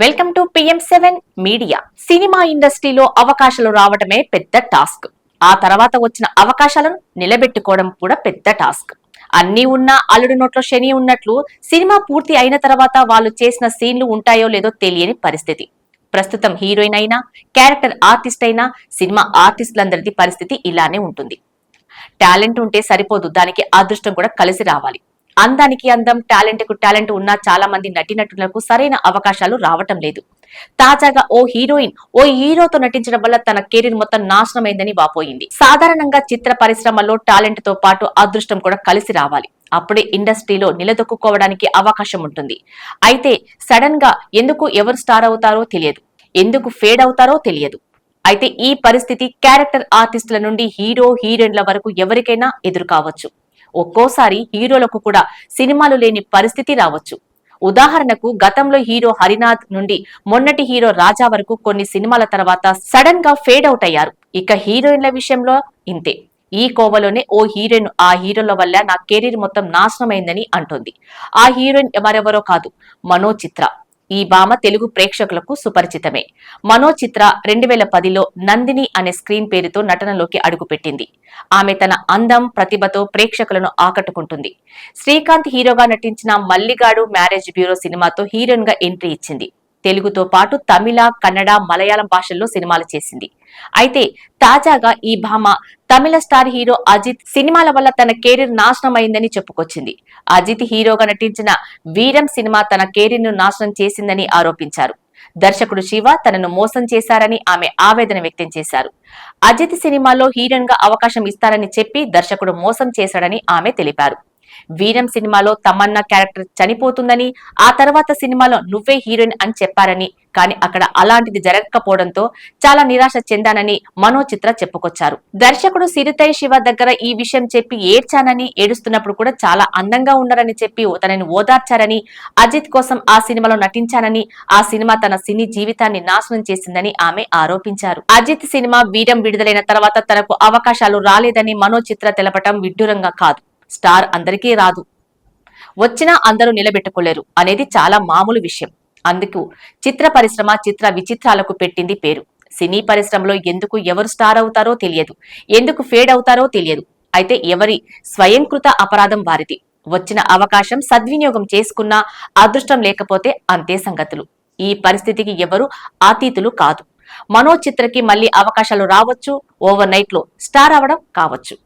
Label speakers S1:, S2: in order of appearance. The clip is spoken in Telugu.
S1: Welcome to PM seven media. Cinema ఇండస్ట్రీలో అవకాశాలు రావడమే పెద్ద టాస్క్. ఆ తర్వాత వచ్చిన అవకాశాలను నిలబెట్టుకోవడం కూడా పెద్ద టాస్క్. అన్ని ఉన్నా అల్లుడు నోట్లో శని ఉన్నట్లు సినిమా పూర్తి అయిన తర్వాత వాళ్ళు చేసిన సీన్లు ఉంటాయో లేదో తెలియని పరిస్థితి. ప్రస్తుతం హీరోయిన్ అయినా క్యారెక్టర్ ఆర్టిస్ట్ అయినా సినిమా ఆర్టిస్టులందరిది పరిస్థితి ఇలానే ఉంటుంది. టాలెంట్ ఉంటే సరిపోదు దానికి అదృష్టం కూడా కలిసి రావాలి. అందానికి అందం టాలెంట్కు టాలెంట్ ఉన్న చాలా మంది నటీనటులకు సరైన అవకాశాలు రావటం లేదు. తాజాగా ఓ హీరోయిన్ ఓ హీరోతో నటించడం వల్ల తన కెరీర్ మొత్తం నాశనమైందని వాపోయింది. సాధారణంగా చిత్ర పరిశ్రమలో టాలెంట్తో పాటు అదృష్టం కూడా కలిసి రావాలి. అప్పుడే ఇండస్ట్రీలో నిలదొక్కుకోవడానికి అవకాశం ఉంటుంది. అయితే సడన్గా ఎందుకు ఎవరు స్టార్ అవుతారో తెలియదు. ఎందుకు ఫేడ్ అవుతారో తెలియదు. అయితే ఈ పరిస్థితి క్యారెక్టర్ ఆర్టిస్టుల నుండి హీరో హీరోయిన్ల వరకు ఎవరికైనా ఎదురు కావచ్చు. ఒక్కోసారి హీరోలకు కూడా సినిమాలు లేని పరిస్థితి రావచ్చు. ఉదాహరణకు గతంలో హీరో హరినాథ్ నుండి మొన్నటి హీరో రాజా వరకు కొన్ని సినిమాల తర్వాత సడన్గా ఫేడ్ అవుట్ అయ్యారు. ఇక హీరోయిన్ల విషయంలో ఇంతే. ఈ కోవలోనే ఓ హీరోయిన్ ఆ హీరోల వల్ల నా కెరీర్ మొత్తం నాశనమైందని అంటోంది. ఆ హీరోయిన్ ఎవరెవరో కాదు మనో చిత్ర ఈ భామ తెలుగు ప్రేక్షకులకు సుపరిచితమే. మనో చిత్ర రెండు వేల పదిలో నందిని అనే స్క్రీన్ పేరుతో నటనలోకి అడుగుపెట్టింది. ఆమె తన అందం ప్రతిభతో ప్రేక్షకులను ఆకట్టుకుంటుంది. శ్రీకాంత్ హీరోగా నటించిన మల్లిగాడు మ్యారేజ్ బ్యూరో సినిమాతో హీరోయిన్గా ఎంట్రీ ఇచ్చింది. తెలుగుతో పాటు తమిళ కన్నడ మలయాళం భాషల్లో సినిమాలు చేసింది. అయితే తాజాగా ఈ భామ తమిళ స్టార్ హీరో అజిత్ సినిమాల వల్ల తన కెరీర్ నాశనం అయిందని చెప్పుకొచ్చింది. అజిత్ హీరోగా నటించిన వీరం సినిమా తన కెరీర్ను నాశనం చేసిందని ఆరోపించారు. దర్శకుడు శివ తనను మోసం చేశారని ఆమె ఆవేదన వ్యక్తం చేశారు. అజిత్ సినిమాలో హీరోయిన్గా అవకాశం ఇస్తారని చెప్పి దర్శకుడు మోసం చేశాడని ఆమె తెలిపారు. వీరం సినిమాలో తమన్నా క్యారెక్టర్ చనిపోతుందని ఆ తర్వాత సినిమాలో నువ్వే హీరోయిన్ అని చెప్పారని కానీ అక్కడ అలాంటిది జరగకపోవడంతో చాలా నిరాశ చెందానని మనో చిత్ర చెప్పుకొచ్చారు. దర్శకుడు సిరితై శివ దగ్గర ఈ విషయం చెప్పి ఏడ్చానని ఏడుస్తున్నప్పుడు కూడా చాలా అందంగా ఉన్నారని చెప్పి తనని ఓదార్చారని అజిత్ కోసం ఆ సినిమాలో నటించానని ఆ సినిమా తన సినీ జీవితాన్ని నాశనం చేసిందని ఆమె ఆరోపించారు. అజిత్ సినిమా వీరం విడుదలైన తర్వాత తనకు అవకాశాలు రాలేదని మనో చిత్ర తెలపటం విడ్డూరంగా కాదు. స్టార్ అందరికీ రాదు. వచ్చినా అందరూ నిలబెట్టుకోలేరు అనేది చాలా మామూలు విషయం. అందుకు చిత్ర పరిశ్రమ చిత్ర విచిత్రాలకు పెట్టింది పేరు. సినీ పరిశ్రమలో ఎందుకు ఎవరు స్టార్ అవుతారో తెలియదు. ఎందుకు ఫేడ్ అవుతారో తెలియదు. అయితే ఎవరి స్వయంకృత అపరాధం వారిది. వచ్చిన అవకాశం సద్వినియోగం చేసుకున్నా అదృష్టం లేకపోతే అంతే సంగతులు. ఈ పరిస్థితికి ఎవరు ఆతీతులు కాదు. మనో చిత్రకి మళ్ళీ అవకాశాలు రావచ్చు. ఓవర్ నైట్లో స్టార్ అవడం కావచ్చు.